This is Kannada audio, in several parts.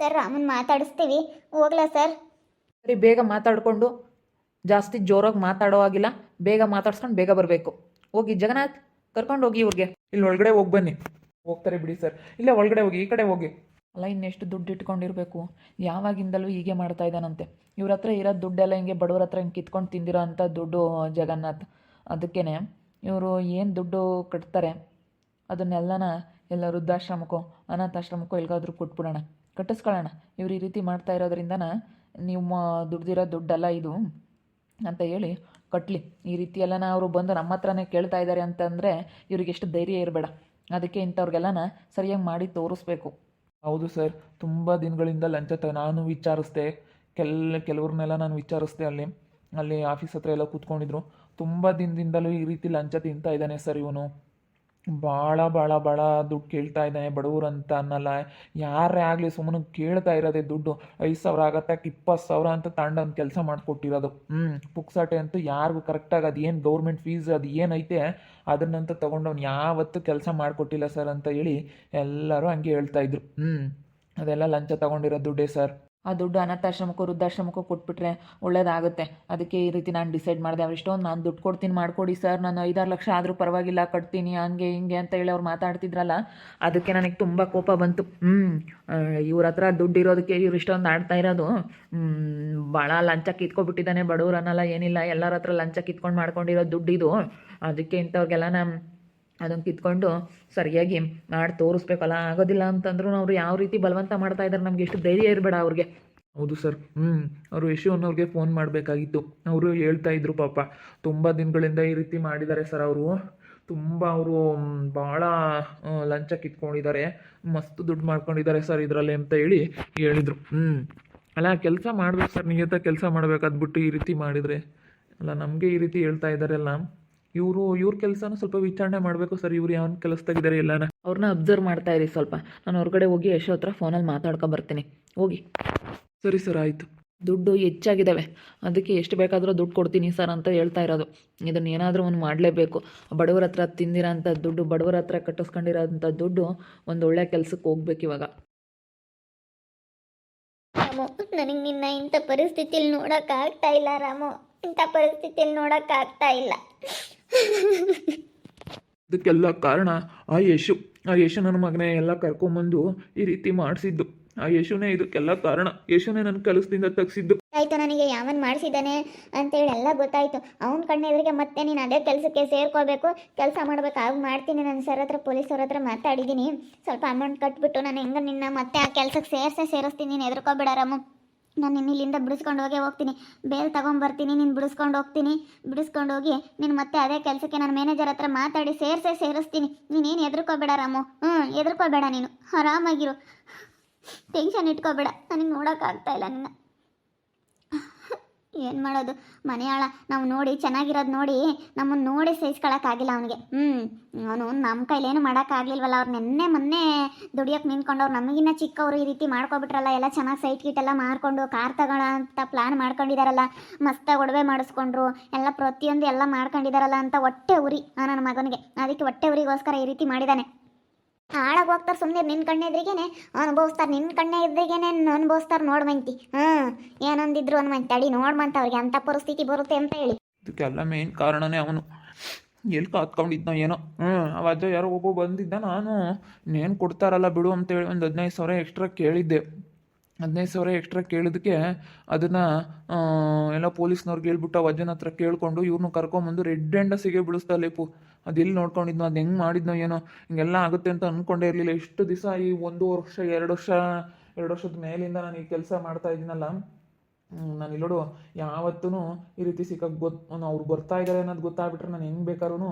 ಸರ್ ರಾಮನ್ ಮಾತಾಡಿಸ್ತೀವಿ. ಹೋಗ್ಲಾ ಸರ್? ಸರಿ ಬೇಗ ಮಾತಾಡಿಕೊಂಡು ಜಾಸ್ತಿ ಜೋರಾಗಿ ಮಾತಾಡೋ ಆಗಿಲ್ಲ ಬೇಗ ಮಾತಾಡ್ಸ್ಕೊಂಡು ಬೇಗ ಬರಬೇಕು. ಹೋಗಿ ಜಗನ್ನಾಥ್ ಕರ್ಕೊಂಡು ಹೋಗಿ ಇವ್ರಿಗೆ. ಇಲ್ಲಿ ಒಳಗಡೆ ಹೋಗಿ ಬನ್ನಿ. ಹೋಗ್ತಾರೆ ಬಿಡಿ ಸರ್. ಇಲ್ಲೇ ಒಳಗಡೆ ಹೋಗಿ ಈ ಕಡೆ ಹೋಗಿ. ಅಲ್ಲ ಇನ್ನೆಷ್ಟು ದುಡ್ಡು ಇಟ್ಕೊಂಡಿರಬೇಕು? ಯಾವಾಗಿಂದಲೂ ಹೀಗೆ ಮಾಡ್ತಾ ಇದ್ದಾನಂತೆ. ಇವ್ರ ಹತ್ರ ಇರೋ ದುಡ್ಡೆಲ್ಲ ಹಿಂಗೆ ಬಡವ್ರ ಹತ್ರ ಹಿಂಗೆ ಕಿತ್ಕೊಂಡು ತಿಂದಿರೋ ಅಂಥ ದುಡ್ಡು ಜಗನ್ನಾಥ್. ಅದಕ್ಕೇ ಇವರು ಏನು ದುಡ್ಡು ಕಟ್ತಾರೆ ಅದನ್ನೆಲ್ಲನ ಎಲ್ಲ ವೃದ್ಧಾಶ್ರಮಕ್ಕೋ ಅನಾಥಾಶ್ರಮಕ್ಕೋ ಎಲ್ಗಾದ್ರೂ ಕೊಟ್ಬಿಡೋಣ. ಕಟ್ಟಿಸ್ಕೊಳ್ಳೋಣ. ಇವ್ರು ಈ ರೀತಿ ಮಾಡ್ತಾ ಇರೋದ್ರಿಂದನ ನಿಮ್ಮ ದುಡ್ದಿರೋ ದುಡ್ಡಲ್ಲ ಇದು ಅಂತ ಹೇಳಿ ಕಟ್ಲಿ. ಈ ರೀತಿ ಎಲ್ಲನ ಅವರು ಬಂದು ನಮ್ಮ ಹತ್ರನೇ ಕೇಳ್ತಾ ಇದ್ದಾರೆ ಅಂತಂದರೆ ಇವ್ರಿಗೆ ಎಷ್ಟು ಧೈರ್ಯ ಇರಬೇಡ. ಅದಕ್ಕೆ ಇಂಥವ್ರಿಗೆಲ್ಲನ ಸರಿಯಾಗಿ ಮಾಡಿ ತೋರಿಸ್ಬೇಕು. ಹೌದು ಸರ್, ತುಂಬ ದಿನಗಳಿಂದ ಲಂಚ ತ, ನಾನು ವಿಚಾರಿಸ್ದೆ, ಕೆಲ, ಕೆಲವ್ರನ್ನೆಲ್ಲ ನಾನು ವಿಚಾರಿಸ್ದೆ ಅಲ್ಲಿ. ಅಲ್ಲಿ ಆಫೀಸ್ ಹತ್ರ ಎಲ್ಲ ಕೂತ್ಕೊಂಡಿದ್ರು. ತುಂಬ ದಿನದಿಂದಲೂ ಈ ರೀತಿ ಲಂಚ ತಿಂತಾ ಇದ್ದಾನೆ ಸರ್ ಇವನು. ಭಾಳ ಭಾಳ ಭಾಳ ದುಡ್ಡು ಕೇಳ್ತಾ ಇದ್ದಾನೆ ಬಡವರು ಅಂತ ಅನ್ನಲ್ಲ. ಯಾರೇ ಆಗಲಿ ಸುಮ್ಮನೆ ಕೇಳ್ತಾ ಇರೋದೇ ದುಡ್ಡು. ಐದು ಸಾವಿರ ಆಗತ್ತೆ ಇಪ್ಪತ್ತು ಸಾವಿರ ಅಂತ ಒಂದು ಕೆಲಸ ಮಾಡಿಕೊಟ್ಟಿರೋದು. ಹ್ಞೂ ಪುಕ್ಸಾಟೆ ಅಂತೂ ಯಾರಿಗೂ ಕರೆಕ್ಟಾಗಿ ಅದು ಏನು ಗೌರ್ಮೆಂಟ್ ಫೀಸ್ ಅದು ಏನೈತೆ ಅದನ್ನಂತ ತೊಗೊಂಡು ಅವ್ನು ಯಾವತ್ತೂ ಕೆಲಸ ಮಾಡಿಕೊಟ್ಟಿಲ್ಲ ಸರ್ ಅಂತ ಹೇಳಿ ಎಲ್ಲರೂ ಹಂಗೆ ಹೇಳ್ತಾ ಇದ್ರು. ಹ್ಞೂ ಅದೆಲ್ಲ ಲಂಚ ತಗೊಂಡಿರೋ ದುಡ್ಡೇ ಸರ್ ಆ ದುಡ್ಡು ಅನಾಥಾಶ್ರಮಕ್ಕೂ ವೃದ್ಧಾಶ್ರಮಕ್ಕೂ ಕೊಟ್ಬಿಟ್ರೆ ಒಳ್ಳೇದಾಗುತ್ತೆ. ಅದಕ್ಕೆ ಈ ರೀತಿ ನಾನು ಡಿಸೈಡ್ ಮಾಡಿದೆ. ಅವ್ರು ಇಷ್ಟೊಂದು ನಾನು ದುಡ್ಡು ಕೊಡ್ತೀನಿ, ಮಾಡಿಕೊಡಿ ಸರ್. ನಾನು ಐದಾರು ಲಕ್ಷ ಆದರೂ ಪರವಾಗಿಲ್ಲ, ಕಟ್ತೀನಿ, ಹಂಗೆ, ಹಿಂಗೆ ಅಂತ ಹೇಳಿ ಅವ್ರು ಮಾತಾಡ್ತಿದ್ರಲ್ಲ, ಅದಕ್ಕೆ ನನಗೆ ತುಂಬ ಕೋಪ ಬಂತು. ಹ್ಞೂ ಇವ್ರ ಹತ್ರ ದುಡ್ಡು ಇರೋದಕ್ಕೆ ಇವ್ರು ಇಷ್ಟೊಂದು ಆಡ್ತಾ ಇರೋದು. ಭಾಳ ಲಂಚ ಕಿತ್ಕೊಬಿಟ್ಟಿದ್ದಾನೆ ಬಡವ್ರನ್ನೆಲ್ಲ ಏನಿಲ್ಲ. ಎಲ್ಲರ ಹತ್ರ ಲಂಚ ಕಿತ್ಕೊಂಡು ಮಾಡ್ಕೊಂಡಿರೋ ದುಡ್ಡು ಇದು ಅದಕ್ಕೆ ಇಂಥವ್ರಿಗೆಲ್ಲ ನಾನು ಅದನ್ನು ಕಿತ್ಕೊಂಡು ಸರಿಯಾಗಿ ಮಾಡಿ ತೋರಿಸ್ಬೇಕಲ್ಲ, ಆಗೋದಿಲ್ಲ ಅಂತಂದ್ರೂ ಅವ್ರು ಯಾವ ರೀತಿ ಬಲವಂತ ಮಾಡ್ತಾ ಇದ್ದಾರೆ ನಮ್ಗೆ ಎಷ್ಟು ಧೈರ್ಯ ಇರಬೇಡ ಅವ್ರಿಗೆ. ಹೌದು ಸರ್. ಹ್ಞೂ ಅವರು ಯಶುವನ್ನವ್ರಿಗೆ ಫೋನ್ ಮಾಡಬೇಕಾಗಿತ್ತು. ಅವರು ಹೇಳ್ತಾ ಇದ್ರು ಪಾಪ. ತುಂಬ ದಿನಗಳಿಂದ ಈ ರೀತಿ ಮಾಡಿದ್ದಾರೆ ಸರ್ ಅವರು. ತುಂಬ ಅವರು ಭಾಳ ಲಂಚ ಕಿತ್ಕೊಂಡಿದ್ದಾರೆ. ಮಸ್ತ್ ದುಡ್ಡು ಮಾಡ್ಕೊಂಡಿದ್ದಾರೆ ಸರ್ ಇದರಲ್ಲಿ ಅಂತ ಹೇಳಿ ಹೇಳಿದರು. ಹ್ಞೂ ಅಲ್ಲ, ಕೆಲಸ ಮಾಡಬೇಕು ಸರ್. ನಿಯತ ಕೆಲಸ ಮಾಡಬೇಕಾದ್ಬಿಟ್ಟು ಈ ರೀತಿ ಮಾಡಿದರೆ. ಅಲ್ಲ, ನಮಗೆ ಈ ರೀತಿ ಹೇಳ್ತಾ ಇದ್ದಾರಲ್ಲ ಇವರು ಇವ್ರ ಕೆಲಸನ ಸ್ವಲ್ಪ ವಿಚಾರಣೆ ಮಾಡಬೇಕು ಸರ್. ಇವ್ರು ಯಾವ ಕೆಲಸದಾಗಿದ್ದಾರೆ ಎಲ್ಲಾನ? ಅವ್ರನ್ನ ಅಬ್ಸರ್ವ್ ಮಾಡ್ತಾ ಇರಿ ಸ್ವಲ್ಪ. ನಾನು ಹೊರಗಡೆ ಹೋಗಿ ಯಶೋ ಹತ್ರ ಫೋನಲ್ಲಿ ಮಾತಾಡ್ಕೊ ಬರ್ತೀನಿ. ಹೋಗಿ. ಸರಿ ಸರ್ ಆಯಿತು. ದುಡ್ಡು ಹೆಚ್ಚಾಗಿದ್ದಾವೆ ಅದಕ್ಕೆ ಎಷ್ಟು ಬೇಕಾದರೂ ದುಡ್ಡು ಕೊಡ್ತೀನಿ ಸರ್ ಅಂತ ಹೇಳ್ತಾ ಇರೋದು. ಇದನ್ನು ಏನಾದರೂ ಒಂದು ಮಾಡಲೇಬೇಕು. ಬಡವರ ಹತ್ರ ತಿಂದಿರೋಂಥ ದುಡ್ಡು ಬಡವರ ಹತ್ರ ಕಟ್ಟಿಸ್ಕೊಂಡಿರೋಂಥ ದುಡ್ಡು ಒಂದು ಒಳ್ಳೆ ಕೆಲಸಕ್ಕೆ ಹೋಗ್ಬೇಕು ಇವಾಗ. ರಾಮು ನನಗೆ ನಿನ್ನ ಇಂಥ ಪರಿಸ್ಥಿತಿಯಲ್ಲಿ ನೋಡೋಕ್ಕಾಗ್ತಾ ಇಲ್ಲ ರಾಮು. ಇಂಥ ಪರಿಸ್ಥಿತಿಯಲ್ಲಿ ನೋಡೋಕ್ಕಾಗ್ತಾ ಇಲ್ಲ. ಇದಕ್ಕೆಲ್ಲ ಕಾರಣ ಆ ಯಶು ಆ ಯಶು ನನ್ನ ಮಗನೇ, ಎಲ್ಲ ಕರ್ಕೊಂಬಂದು ಈ ರೀತಿ ಮಾಡಿಸಿದ್ದು. ಆ ಯಶುನೇ ಇದಕ್ಕೆಲ್ಲ ಕಾರಣ. ಯಶುನೇ ನನ್ನ ಕೆಲಸದಿಂದ ತಗ್ಸಿದ್ದು. ಆಯ್ತು, ನನಗೆ ಯಾವನ್ ಮಾಡಿಸಿದ್ದಾನೆ ಅಂತೇಳಿ ಎಲ್ಲ ಗೊತ್ತಾಯ್ತು. ಅವ್ನ ಕಣ್ಣೆದುರಿಗೆ ಮತ್ತೆ ನೀನು ಅದೇ ಕೆಲಸಕ್ಕೆ ಸೇರ್ಕೋಬೇಕು ಕೆಲಸ ಮಾಡ್ಬೇಕು, ಆಗ ಮಾಡ್ತೀನಿ. ನನ್ನ ಸರ್ ಹತ್ರ ಪೊಲೀಸವ್ರ ಹತ್ರ ಮಾತಾಡಿದ್ದೀನಿ. ಸ್ವಲ್ಪ ಅಮೌಂಟ್ ಕಟ್ಬಿಟ್ಟು ನಾನು ಹೆಂಗ ನಿನ್ನ ಮತ್ತೆ ಆ ಕೆಲಸಕ್ಕೆ ಸೇರ್ಸೇ ಸೇರಿಸ್ತೀನಿ. ನೀನು ಎದುರ್ಕೋಬೇಡ ರಾಮು. ನಾನು ನಿನ್ನ ಇಲ್ಲಿಂದ ಬಿಡಿಸ್ಕೊಂಡು ಹೋಗೇ ಹೋಗ್ತೀನಿ. ಬೇಲ್ ತಗೊಂಬರ್ತೀನಿ, ನೀನು ಬಿಡಿಸ್ಕೊಂಡು ಹೋಗ್ತೀನಿ. ಬಿಡಿಸ್ಕೊಂಡು ಹೋಗಿ ನೀನು ಮತ್ತೆ ಅದೇ ಕೆಲಸಕ್ಕೆ ನಾನು ಮ್ಯಾನೇಜರ್ ಹತ್ರ ಮಾತಾಡಿ ಸೇರಿಸೇ ಸೇರಿಸ್ತೀನಿ. ನೀನೇನು ಹೆದರ್ಕೋಬೇಡ ರಾಮು. ಹ್ಞೂ ಹೆದರ್ಕೋಬೇಡ ನೀನು. ಆರಾಮಾಗಿರು. ಟೆನ್ಷನ್ ಇಟ್ಕೋಬೇಡ. ನನಗೆ ನೋಡೋಕ್ಕಾಗ್ತಾ ಇಲ್ಲ ನಿನ್ನ. ಏನು ಮಾಡೋದು? ಮನೆಯಾಳ, ನಾವು ನೋಡಿ, ಚೆನ್ನಾಗಿರೋದು ನೋಡಿ ನಮ್ಮನ್ನು ನೋಡಿ ಸಹಿಸ್ಕೊಳಕ್ಕಾಗಿಲ್ಲ ಅವನಿಗೆ. ಹ್ಞೂ ಅವನು ನಮ್ಮ ಕೈಲೇನು ಮಾಡೋಕ್ಕಾಗಲಿಲ್ವಲ್ಲ, ಅವ್ರು ನೆನ್ನೆ ಮೊನ್ನೆ ದುಡಿಯೋಕೆ ನಿಂತ್ಕೊಂಡವ್ರು ನಮಗಿನ್ನ ಚಿಕ್ಕವರು ಈ ರೀತಿ ಮಾಡ್ಕೊಬಿಟ್ರಲ್ಲ, ಎಲ್ಲ ಚೆನ್ನಾಗಿ ಸೈಟ್ ಗೀಟ್ ಎಲ್ಲ ಮಾರ್ಕೊಂಡು ಕಾರ್ ತಗೋಣ ಅಂತ ಪ್ಲ್ಯಾನ್ ಮಾಡ್ಕೊಂಡಿದಾರಲ್ಲ ಮಸ್ತಾಗಿ ಒಡವೆ ಮಾಡಿಸ್ಕೊಂಡ್ರು, ಎಲ್ಲ ಪ್ರತಿಯೊಂದು ಎಲ್ಲ ಮಾಡ್ಕೊಂಡಿದಾರಲ್ಲ ಅಂತ ಹೊಟ್ಟೆ ಉರಿ ನನ್ನ ಮಗನಿಗೆ. ಅದಕ್ಕೆ ಹೊಟ್ಟೆ ಉರಿಗೋಸ್ಕರ ಈ ರೀತಿ ಮಾಡಿದ್ದಾನೆ ಹಾಳಾಗಿ ಹೋಗ್ತಾರೆ ಸುಮ್ಮನೆ ನಿನ್ನ ಕಣ್ಣೆದ್ರಿಗೇನೆ ಅನುಭವಿಸ್ತಾರೆ ನಿನ್ನ ಕಣ್ಣೆ ಇದ್ರಿಗೇನೆ ಅನುಭವಿಸ್ತಾರೆ ನೋಡ್ಮಂತಿ ಹಾಂ, ಏನೊಂದಿದ್ರು ಅನ್ಮಂತಿ ತಡಿ ನೋಡ್ಮಂತ ಅವ್ರಿಗೆ ಅಂಥ ಪರಿಸ್ಥಿತಿ ಬರುತ್ತೆ ಅಂತ ಹೇಳಿ. ಇದಕ್ಕೆಲ್ಲ ಮೇನ್ ಕಾರಣನೇ ಅವನು. ಎಲ್ಲಿ ಕಾತ್ಕೊಂಡಿದ್ನೋ ಏನೋ. ಹ್ಞೂ ಅವಾಜ ಯಾರೋ ಒಬ್ಬ ಬಂದಿದ್ದ ನಾನು. ಇನ್ನೇನು ಕೊಡ್ತಾರಲ್ಲ ಬಿಡು ಅಂತೇಳಿ ಒಂದು ಹದಿನೈದು ಸಾವಿರ ಎಕ್ಸ್ಟ್ರಾ ಕೇಳಿದ್ದೆ. ಹದಿನೈದು ಸಾವಿರ ಎಕ್ಸ್ಟ್ರಾ ಕೇಳಿದ್ದಕ್ಕೆ ಅದನ್ನು ಎಲ್ಲ ಪೊಲೀಸ್ನವ್ರಿಗೆ ಹೇಳ್ಬಿಟ್ಟು ಆ ವಜ್ಜನ ಹತ್ರ ಕೇಳಿಕೊಂಡು ಇವ್ರನ್ನೂ ಕರ್ಕೊಂಬಂದು ರೆಡ್ ಸಿಗೆ ಬಿಡಿಸ್ತಾ ಲೇಪು ಅದು ಎಲ್ಲಿ ನೋಡ್ಕೊಂಡಿದ್ನೋ, ಅದು ಹೆಂಗೆ ಮಾಡಿದ್ನೋ ಏನೋ, ಹಿಂಗೆಲ್ಲ ಆಗುತ್ತೆ ಅಂತ ಅಂದ್ಕೊಂಡೇ ಇರಲಿಲ್ಲ. ಇಷ್ಟು ದಿವಸ ಈ ಒಂದು ವರ್ಷ, ಎರಡು ವರ್ಷ, ಎರಡು ವರ್ಷದ ಮೇಲಿಂದ ನಾನು ಈ ಕೆಲಸ ಮಾಡ್ತಾ ಇದ್ದೀನಲ್ಲ ನಾನು ಇಲ್ಲೋಡು ಯಾವತ್ತೂ ಈ ರೀತಿ ಸಿಕ್ಕಕ್ಕೆ ಗೊತ್ತು ಅವ್ರು ಬರ್ತಾ ಇದ್ದಾರೆ ಅನ್ನೋದು ಗೊತ್ತಾಗ್ಬಿಟ್ರೆ ನಾನು ಹೆಂಗೆ ಬೇಕಾದ್ರೂ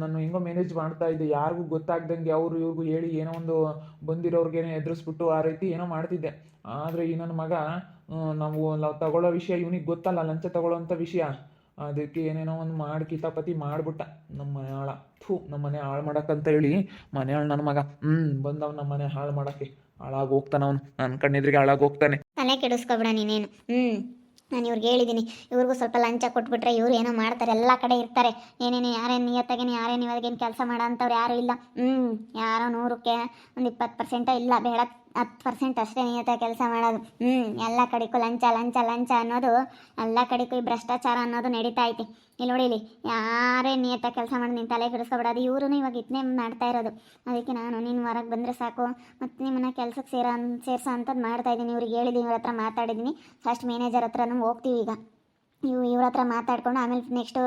ನಾನು ಹೆಂಗೋ ಮ್ಯಾನೇಜ್ ಮಾಡ್ತಾ ಇದ್ದೆ. ಯಾರಿಗೂ ಗೊತ್ತಾಗ್ದಂಗೆ ಅವರು ಇವ್ರಿಗೂ ಹೇಳಿ ಏನೋ ಒಂದು ಬಂದಿರೋರ್ಗೇನೋ ಎದುರಿಸ್ಬಿಟ್ಟು ಆ ರೀತಿ ಏನೋ ಮಾಡ್ತಿದ್ದೆ. ಆದರೆ ಈ ನನ್ನ ಮಗ ನಾವು ನಾವು ತಗೊಳ್ಳೋ ವಿಷಯ ಇವನಿಗೆ ಗೊತ್ತಲ್ಲ, ಲಂಚ ತಗೊಳ್ಳೋಂಥ ವಿಷಯ. ಅದಕ್ಕೆ ಏನೇನೋ ಒಂದು ಮಾಡಿ ಕಿತಾಪತಿ ಮಾಡಿಬಿಟ್ಟ. ನಮ್ಮ ಮನೆ ಆಳ ಥೂ ನಮ್ಮ ಮನೆ ಹಾಳು ಮಾಡೋಕ್ಕಂತ ಹೇಳಿ ಮನೆ ಆಳು ನನ್ನ ಮಗ. ಹ್ಞೂ ಬಂದವ್ ನಮ್ಮ ಮನೆ ಹಾಳು ಮಾಡೋಕ್ಕೆ. ಹಾಳಾಗಿ ಹೋಗ್ತಾನ ಅವನು. ನನ್ನ ಕಣ್ಣಿದ್ರಿಗೆ ಹಾಳಾಗಿ ಹೋಗ್ತಾನೆ ತಲೆ ಕೆಡಿಸ್ಕೊಬೇಡ ನೀನೇನು. ಹ್ಮ್. ನಾನು ಇವ್ರಿಗೆ ಹೇಳಿದ್ದೀನಿ ಇವ್ರಿಗೂ ಸ್ವಲ್ಪ ಲಂಚ ಕೊಟ್ಬಿಟ್ರೆ ಇವ್ರು ಏನೋ ಮಾಡ್ತಾರೆ. ಎಲ್ಲ ಕಡೆ ಇರ್ತಾರೆ. ಏನೇನು ಯಾರೇನು ನಿಯತ್ತಾಗೇನು ಯಾರೇನು ಇವಾಗೇನು ಕೆಲಸ ಮಾಡೋ ಅಂಥವ್ರು ಯಾರೂ ಇಲ್ಲ. ಹ್ಞೂ ಯಾರೋ ನೂರಕ್ಕೆ ಒಂದು ಇಪ್ಪತ್ತು ಪರ್ಸೆಂಟ ಇಲ್ಲ. ಬೇಡ. ಹತ್ತು ಪರ್ಸೆಂಟ್ ಅಷ್ಟೇ ನಿಯತ ಕೆಲಸ ಮಾಡೋದು. ಹ್ಞೂ ಎಲ್ಲ ಕಡೆಗೂ ಲಂಚ ಲಂಚ ಲಂಚ ಅನ್ನೋದು, ಎಲ್ಲ ಕಡೆಗೂ ಈ ಭ್ರಷ್ಟಾಚಾರ ಅನ್ನೋದು ನಡೀತಾ ಐತಿ. ಇಲ್ಲಿ ನೋಡಿ ಇಲ್ಲಿ, ಯಾರೇ ನಿಯತ ಕೆಲಸ ಮಾಡಿ ನಿನ್ನ ತಲೆ ಕೆಡಿಸ್ಕೊಬಿಡೋದು ಇವರು ಇವಾಗ ಇದನ್ನೇ ಮಾಡ್ತಾ ಇರೋದು. ಅದಕ್ಕೆ ನಾನು ನಿನ್ನ ಹೊರಗೆ ಬಂದರೆ ಸಾಕು, ಮತ್ತು ನಿಮ್ಮನ್ನ ಕೆಲಸಕ್ಕೆ ಸೇರೋ, ಸೇರಿಸೋ ಅಂಥದ್ದು ಮಾಡ್ತಾ ಇದ್ದೀನಿ. ಇವ್ರಿಗೆ ಹೇಳಿದ್ದೀನಿ ಇವ್ರ ಹತ್ರ ಮಾತಾಡಿದ್ದೀನಿ ಫಸ್ಟ್ ಮ್ಯಾನೇಜರ್ ಹತ್ರನೂ ಹೋಗ್ತೀವಿ ಈಗ. ಇವು ಇವ್ರ ಹತ್ರ ಮಾತಾಡ್ಕೊಂಡು ಆಮೇಲೆ ನೆಕ್ಸ್ಟು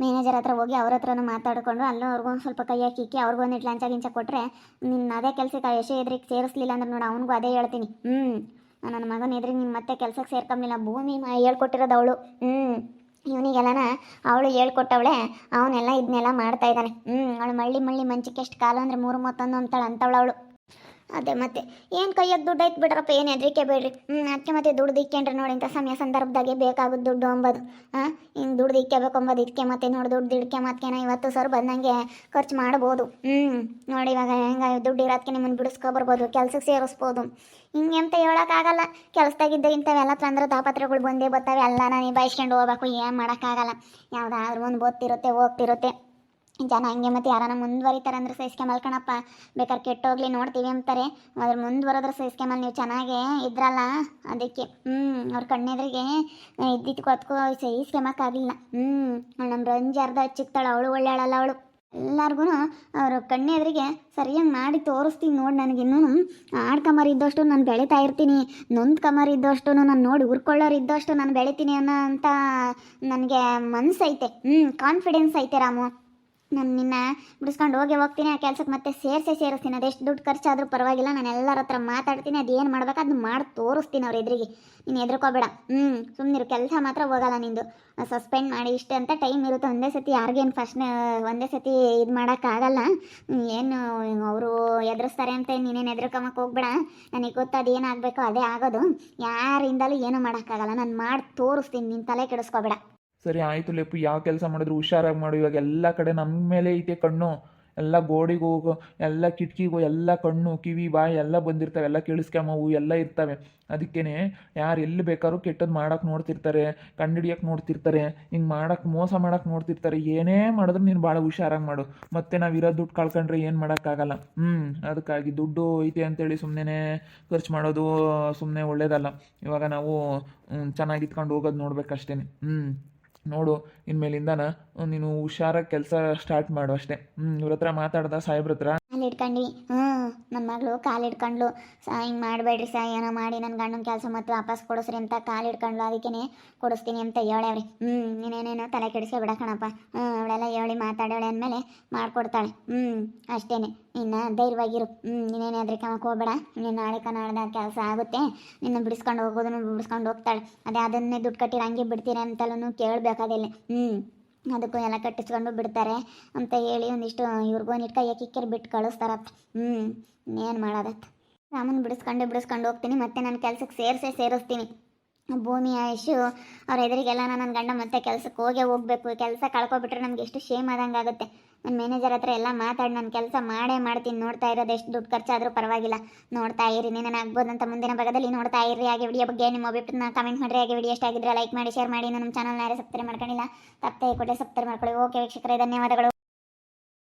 ಮ್ಯಾನೇಜರ್ ಹತ್ರ ಹೋಗಿ ಅವ್ರ ಹತ್ರನೂ ಮಾತಾಡ್ಕೊಂಡು ಅಲ್ಲೂ ಅವ್ರಿಗೂ ಒಂದು ಸ್ವಲ್ಪ ಕೈ ಹಾಕಿ ಅವ್ರಿಗೂ ಒಂದಿಟ್ಟು ಲಂಚ ಗಿಂಚ ಕೊಟ್ಟರೆ ನಿನ್ನ ಅದೇ ಕೆಲಸಕ್ಕೆ ಯಶೇ ಎದ್ರಿಗೆ ಸೇರಿಸ್ಲಿಲ್ಲ ಅಂದ್ರೆ ನೋಡು ಅವನಿಗೂ ಅದೇ ಹೇಳ್ತೀನಿ. ಹ್ಞೂ ನನ್ನ ಮಗನ ಎದ್ರಿಗೆ ನೀನು ಮತ್ತೆ ಕೆಲಸಕ್ಕೆ ಸೇರ್ಕೊಂಬಿಲ್ಲ ಭೂಮಿ ಹೇಳ್ಕೊಟ್ಟಿರೋದು ಅವಳು. ಹ್ಞೂ ಇವನಿಗೆಲ್ಲನ ಅವಳು ಹೇಳ್ಕೊಟ್ಟವಳೆ, ಅವನೆಲ್ಲ ಇದನ್ನೆಲ್ಲ ಮಾಡ್ತಾ ಇದ್ದಾನೆ. ಹ್ಞೂ ಅವಳು ಮಳ್ಳಿ ಮಳ್ಳಿ ಮಂಚಕ್ಕೆ ಎಷ್ಟು ಕಾಲ ಅಂದರೆ ಮೂರು ಮೂವತ್ತೊಂದು ಅಂತಾಳೆ ಅಂತವಳು ಅವಳು. ಅದೇ ಮತ್ತೆ, ಏನು ಕೈಯಾಗ ದುಡ್ಡು ಐತೆ ಬಿಡ್ರಪ್ಪ, ಏನು ಹೆದರಿಕೆ ಬೇಡ್ರಿ. ಅದಕ್ಕೆ ಮತ್ತೆ ದುಡ್ಡು ಇಕ್ಕೇನ್ರಿ ನೋಡಿ, ಇಂಥ ಸಮಯ ಸಂದರ್ಭದಾಗೆ ಬೇಕಾಗೋದು ದುಡ್ಡು ಅಂಬೋದು. ಹಾಂ ಹಿಂಗೆ ದುಡ್ಡು ಇಕ್ಕೇಬೇಕು ಅಂಬೋದು ಇದಕ್ಕೆ ಮತ್ತೆ ನೋಡಿ ದುಡ್ಡು ಇಡ್ಕೆ ಮತ್ತೇನೋ ಇವತ್ತು ಸರ್ ಬಂದಂಗೆ ಖರ್ಚು ಮಾಡ್ಬೋದು. ಹ್ಞೂ ನೋಡಿ ಇವಾಗ ಹೆಂಗೆ ದುಡ್ಡು ಇರೋದಕ್ಕೆ ನಿಮ್ಮನ್ನು ಬಿಡಿಸ್ಕೊಬರ್ಬೋದು ಕೆಲಸಕ್ಕೆ ಸೇರಿಸ್ಬೋದು. ಹಿಂಗೆ ಅಂತ ಹೇಳೋಕ್ಕಾಗಲ್ಲ. ಕೆಲಸದಾಗಿದ್ದ ಇಂಥವೆಲ್ಲ ತೊಂದರೆ ತಾಪತ್ರಗಳು ಬಂದೇ ಬರ್ತಾವೆ ಎಲ್ಲ ನಾನು ನಿಭಾಯಿಸ್ಕೊಂಡು ಹೋಗ್ಬೇಕು, ಏನು ಮಾಡೋಕ್ಕಾಗಲ್ಲ. ಯಾವುದಾದ್ರೂ ಒಂದು ಗೊತ್ತಿರುತ್ತೆ, ಹೋಗ್ತಿರುತ್ತೆ. ಜನ ಹಂಗೆ ಮತ್ತೆ ಯಾರನ್ನ ಮುಂದುವರಿತಾರೆ ಅಂದ್ರೆ ಸಹಿಸ್ಕೆ ಕಣಪ್ಪ, ಬೇಕಾದ್ರೆ ಕೆಟ್ಟೋಗ್ಲಿ ನೋಡ್ತೀವಿ ಅಂತಾರೆ. ಅದ್ರ ಮುಂದುವರೆದ್ರೆ ಸಹಿಸ್ಕೆಮಲ್ ನೀವು ಚೆನ್ನಾಗೇ ಇದ್ರಲ್ಲ ಅದಕ್ಕೆ. ಹ್ಞೂ ಅವ್ರ ಕಣ್ಣೆದ್ರಿಗೆ ಇದ್ದಿದ್ದು ಕೊತ್ಕೋ ಸಹಿಸ್ಕೆಮಕ್ಕಾಗಲಿಲ್ಲ ಹ್ಞೂ ನಮ್ಮ ರಂಜಿ ಅರ್ಧ ಹಚ್ಚಿಕ್ತಾಳೆ ಅವಳು ಒಳ್ಳೆಯಳಲ್ಲ ಅವಳು. ಎಲ್ಲರಿಗೂ ಅವ್ರ ಕಣ್ಣೆದ್ರಿಗೆ ಸರಿಯಾಗಿ ಮಾಡಿ ತೋರಿಸ್ತೀನಿ ನೋಡಿ ನನಗಿನ್ನೂ ಆಡ್ಕಮರ್ ಇದ್ದಷ್ಟು ನಾನು ಬೆಳೀತಾ ಇರ್ತೀನಿ. ನೊಂದು ಕಮರ್ ಇದ್ದಷ್ಟು ನಾನು ನೋಡಿ ಉರ್ಕೊಳ್ಳೋರು ಇದ್ದಷ್ಟು ನಾನು ಬೆಳಿತೀನಿ ಅನ್ನೋ ಅಂತ ನನಗೆ ಮನಸ್ಸೈತೆ ಹ್ಞೂ ಕಾನ್ಫಿಡೆನ್ಸ್ ಐತೆ ರಾಮು. ನಾನು ನಿನ್ನ ಬಿಡಿಸ್ಕೊಂಡು ಹೋಗಿ ಹೋಗ್ತೀನಿ, ಆ ಕೆಲ್ಸಕ್ಕೆ ಮತ್ತೆ ಸೇರಿಸಿ ಸೇರಿಸ್ತೀನಿ. ಅದೆಷ್ಟು ದುಡ್ಡು ಖರ್ಚಾದರೂ ಪರವಾಗಿಲ್ಲ, ನಾನು ಎಲ್ಲರ ಹತ್ರ ಮಾತಾಡ್ತೀನಿ ಅದೇನು ಮಾಡ್ಬೇಕು ಅದನ್ನ ಮಾಡಿ ತೋರಿಸ್ತೀನಿ ಅವ್ರ ಎದುರಿಗೆ. ನೀನು ಹೆದರ್ಕೋಬೇಡ. ಹ್ಞೂ ಸುಮ್ಮನಿರು ಕೆಲಸ ಮಾತ್ರ ಹೋಗಲ್ಲ ನಿಂದು. ಸಸ್ಪೆಂಡ್ ಮಾಡಿ ಇಷ್ಟೇ ಅಂತ ಟೈಮ್ ಇರುತ್ತೆ. ಒಂದೇ ಸತಿ ಯಾರಿಗೇನು ಫಸ್ಟ್ ಒಂದೇ ಸತಿ ಇದು ಮಾಡೋಕ್ಕಾಗಲ್ಲ. ಏನು ಅವರು ಎದುರಿಸ್ತಾರೆ ಅಂತ ನೀನೇನು ಎದುರ್ಕೊಂಬಕ್ಕೆ ಹೋಗ್ಬೇಡ. ನನಗೆ ಗೊತ್ತು ಅದು ಏನಾಗಬೇಕು ಅದೇ ಆಗೋದು. ಯಾರಿಂದಲೂ ಏನೂ ಮಾಡೋಕ್ಕಾಗಲ್ಲ. ನಾನು ಮಾಡಿ ತೋರಿಸ್ತೀನಿ ನಿನ್ನ ತಲೆ ಕೆಡಿಸ್ಕೋಬೇಡ. ಸರಿ ಆಯಿತು ಲೇಪು, ಯಾವ ಕೆಲಸ ಮಾಡಿದ್ರು ಹುಷಾರಾಗಿ ಮಾಡು, ಇವಾಗ ಎಲ್ಲ ಕಡೆ ನಮ್ಮ ಮೇಲೆ ಐತೆ ಕಣ್ಣು. ಎಲ್ಲ ಗೋಡೆಗೂ ಎಲ್ಲ ಕಿಟಕಿಗೂ ಎಲ್ಲ ಕಣ್ಣು, ಕಿವಿ, ಬಾಯಿ ಎಲ್ಲ ಬಂದಿರ್ತವೆ, ಎಲ್ಲ ಕೇಳಿಸ್ಕೊಂಬವು ಎಲ್ಲ ಇರ್ತವೆ. ಅದಕ್ಕೇ ಯಾರು ಎಲ್ಲಿ ಬೇಕಾದ್ರೂ ಕೆಟ್ಟದ್ದು ಮಾಡೋಕೆ ನೋಡ್ತಿರ್ತಾರೆ ಕಂಡಿಡಿಯಕ್ಕೆ ನೋಡ್ತಿರ್ತಾರೆ, ಹಿಂಗೆ ಮಾಡೋಕೆ, ಮೋಸ ಮಾಡಕ್ಕೆ ನೋಡ್ತಿರ್ತಾರೆ, ಏನೇ ಮಾಡಿದ್ರು ನೀನು ಭಾಳ ಹುಷಾರಾಗಿ ಮಾಡು. ಮತ್ತೆ ನಾವು ಇರೋ ದುಡ್ಡು ಕಳ್ಕೊಂಡ್ರೆ ಏನು ಮಾಡೋಕ್ಕಾಗಲ್ಲ. ಹ್ಞೂ ಅದಕ್ಕಾಗಿ ದುಡ್ಡು ಐತೆ ಅಂತೇಳಿ ಸುಮ್ಮನೆ ಖರ್ಚು ಮಾಡೋದು ಸುಮ್ಮನೆ ಒಳ್ಳೇದಲ್ಲ. ಇವಾಗ ನಾವು ಚೆನ್ನಾಗಿ ಇಟ್ಕೊಂಡು ಹೋಗೋದು ನೋಡ್ಬೇಕಷ್ಟೇ ಹ್ಞೂ ನೋಡು ಇನ್ಮೇಲಿಂದ ನೀನು ಹುಷಾರಾಗಿ ಕೆಲಸ ಸ್ಟಾರ್ಟ್ ಮಾಡು ಅಷ್ಟೇ. ಇವ್ರ ಹತ್ರ ಮಾತಾಡ್ದ ಸಾಹೇಬ್ರ ಹತ್ರ. ಕಾಲು ಹಿಡ್ಕೊಂಡ್ವಿ ಹ್ಞೂ ನನ್ನ ಮಗಳು ಕಾಲು ಹಿಡ್ಕೊಂಡ್ಲು ಸಾ, ಹಿಂಗೆ ಮಾಡಬೇಡ್ರಿ ಸಾ, ಏನೋ ಮಾಡಿ ನನ್ನ ಗಂಡನ ಕೆಲಸ ಮತ್ತೆ ವಾಪಸ್ ಕೊಡಿಸ್ರಿ ಅಂತ ಕಾಲು ಹಿಡ್ಕೊಂಡ್ಲು ಅದಕ್ಕೆ ಕೊಡಿಸ್ತೀನಿ ಅಂತ ಹೇಳವ್ರಿ ಹ್ಞೂ, ನೀನೇನೇನೋ ತಲೆ ಕೆಡಿಸ್ಕೊಬೇಡ ಕಣಪ್ಪ. ಹ್ಞೂ, ಅವಳೆಲ್ಲ ಹೇಳಿ ಮಾತಾಡೋಳೆ ಅಂದಮೇಲೆ ಮಾಡಿಕೊಡ್ತಾಳೆ. ಹ್ಞೂ ಅಷ್ಟೇ ಇನ್ನು ಧೈರ್ಯವಾಗಿರು. ಹ್ಞೂ, ನೀನೇನು ಕಮಕ್ಕೆ ಹೋಗ್ಬೇಡ. ನೀನು ನಾಳೆ ನಾಳ್ದಾಗ ಕೆಲಸ ಆಗುತ್ತೆ. ನಿನ್ನ ಬಿಡಿಸ್ಕೊಂಡು ಹೋಗೋದನ್ನು ಬಿಡಿಸ್ಕೊಂಡು ಹೋಗ್ತಾಳೆ. ಅದೇ ಅದನ್ನೇ ದುಡ್ಡು ಕಟ್ಟಿರೋ ಹಂಗೆ ಬಿಡ್ತೀರ ಅಂತಲೂ ಕೇಳಬೇಕಾದಿಲ್ಲ. ಹ್ಞೂ. ಅದಕ್ಕೂ ಎಲ್ಲ ಕಟ್ಟಿಸ್ಕೊಂಡು ಬಿಡ್ತಾರೆ ಅಂತ ಹೇಳಿ ಒಂದಿಷ್ಟು ಇವ್ರಿಗೂ ಒಂದಿಟ್ಟು ಕೈ ಕಿಕ್ಕಿರ್ ಬಿಟ್ಟು ಕಳಿಸ್ತಾರತ್ತ ಹ್ಞೂ ಇನ್ನೇನು ಮಾಡೋದತ್ತ ರಾಮನ್ ಬಿಡಿಸ್ಕೊಂಡು ಬಿಡಿಸ್ಕೊಂಡು ಹೋಗ್ತೀನಿ, ಮತ್ತೆ ನನ್ನ ಕೆಲಸಕ್ಕೆ ಸೇರಿಸೇ ಸೇರಿಸ್ತೀನಿ. ಭೂಮಿ, ಆಯುಷು, ಅವ್ರ ಎದುರಿಗೆಲ್ಲ ನನ್ನ ಗಂಡ ಮತ್ತೆ ಕೆಲ್ಸಕ್ಕೆ ಹೋಗೇ ಹೋಗಬೇಕು. ಕೆಲಸ ಕಳ್ಕೊಬಿಟ್ರೆ ನಮ್ಗೆ ಎಷ್ಟು ಶೇಮ್ ಆದಂಗೆ ಆಗುತ್ತೆ ನನ್ನ ಮ್ಯಾನೇಜರ್ ಹತ್ರ ಎಲ್ಲ ಮಾತಾಡಿ, ನಾನು ಕೆಲಸ ಮಾಡೇ ಮಾಡ್ತೀನಿ. ನೋಡ್ತಾ ಇರೋದು ಎಷ್ಟು ದುಡ್ಡು ಖರ್ಚಾದರೂ ಪರವಾಗಿಲ್ಲ. ನೋಡ್ತಾ ಇರಿ ನಾನು ಅಂತ ಮುಂದಿನ ಭಾಗದಲ್ಲಿ ನೋಡ್ತಾ ಇರಿ. ಹಾಗೆ ವಿಡಿಯೋ ಬಗ್ಗೆ ನಿಮ್ಮ ಅಭಿಪ್ರಾಯ ಕಮೆಂಟ್ ಮಾಡಿರಿ. ಹಾಗೆ ವಿಡಿಯೋ ಇಷ್ಟ ಆಗಿದ್ರೆ ಲೈಕ್ ಮಾಡಿ ಶೇರ್ ಮಾಡಿ. ನಮ್ಮ ಚಾನಲ್ನ ಯಾರೇ ಸಬ್ಸ್ಕ್ರೈಬ್ ಮಾಡ್ಕೊಂಡಿಲ್ಲ, ತಪ್ಪದೆ ಕೊಡಿ ಸಬ್ಸ್ಕ್ರೈಬ್ ಮಾಡ್ಕೊಳ್ಳಿ. ಓಕೆ ವೀಕ್ಷಕರೇ, ಧನ್ಯವಾದಗಳು.